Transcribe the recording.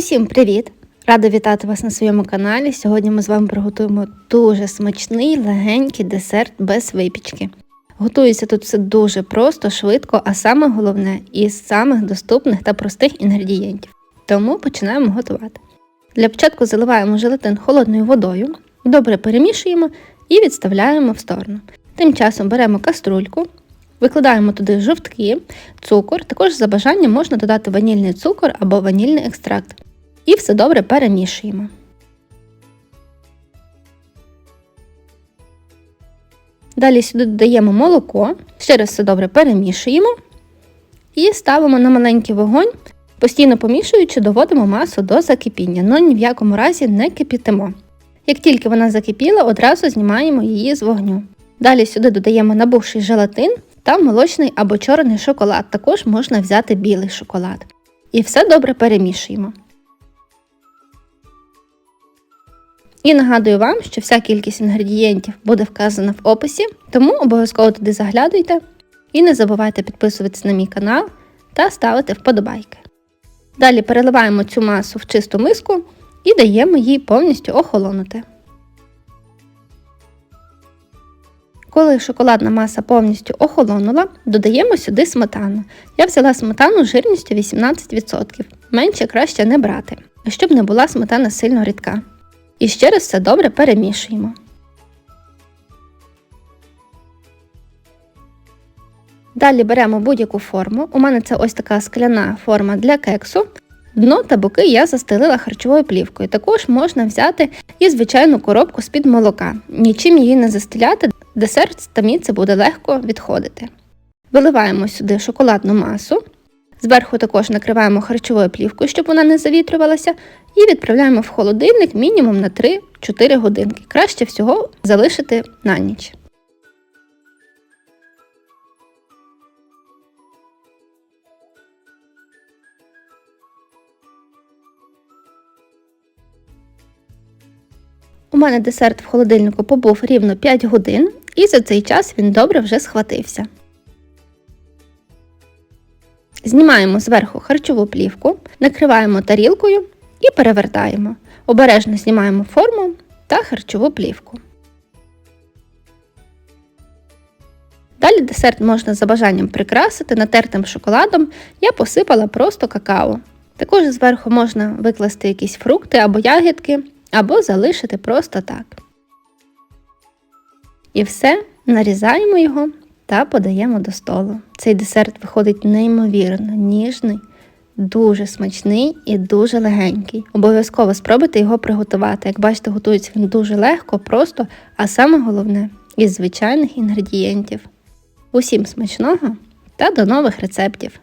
Усім привіт! Рада вітати вас на своєму каналі. Сьогодні ми з вами приготуємо дуже смачний легенький десерт без випічки. Готується тут все дуже просто, швидко, а саме головне із самих доступних та простих інгредієнтів. Тому починаємо готувати. Для початку заливаємо желатин холодною водою, добре перемішуємо і відставляємо в сторону. Тим часом беремо каструльку, викладаємо туди жовтки, цукор, також за бажанням можна додати ванільний цукор або ванільний екстракт. І все добре перемішуємо. Далі сюди додаємо молоко, ще раз все добре перемішуємо і ставимо на маленький вогонь, постійно помішуючи, доводимо масу до закипіння, але ні в якому разі не кипітимо. Як тільки вона закипіла, одразу знімаємо її з вогню. Далі сюди додаємо набувший желатин та молочний або чорний шоколад, також можна взяти білий шоколад. І все добре перемішуємо. І нагадую вам, що вся кількість інгредієнтів буде вказана в описі, тому обов'язково туди заглядуйте і не забувайте підписуватися на мій канал та ставити вподобайки. Далі переливаємо цю масу в чисту миску і даємо їй повністю охолонути. Коли шоколадна маса повністю охолонула, додаємо сюди сметану. Я взяла сметану жирністю 18%, менше краще не брати, щоб не була сметана сильно рідка. І ще раз все добре перемішуємо. Далі беремо будь-яку форму. У мене це ось така скляна форма для кексу. Дно та боки я застелила харчовою плівкою. Також можна взяти і звичайну коробку з-під молока. Нічим її не застеляти, десерт самі це буде легко відходити. Виливаємо сюди шоколадну масу. Зверху також накриваємо харчовою плівкою, щоб вона не завітрювалася, і відправляємо в холодильник мінімум на 3-4 годинки. Краще всього залишити на ніч. У мене десерт в холодильнику побув рівно 5 годин, і за цей час він добре вже схватився. Знімаємо зверху харчову плівку, накриваємо тарілкою і перевертаємо. Обережно знімаємо форму та харчову плівку. Далі десерт можна за бажанням прикрасити натертим шоколадом, я посипала просто какао. Також зверху можна викласти якісь фрукти або ягідки, або залишити просто так. І все, нарізаємо його та подаємо до столу. Цей десерт виходить неймовірно ніжний, дуже смачний і дуже легенький. Обов'язково спробуйте його приготувати. Як бачите, готується він дуже легко, просто, а саме головне із звичайних інгредієнтів. Усім смачного та до нових рецептів!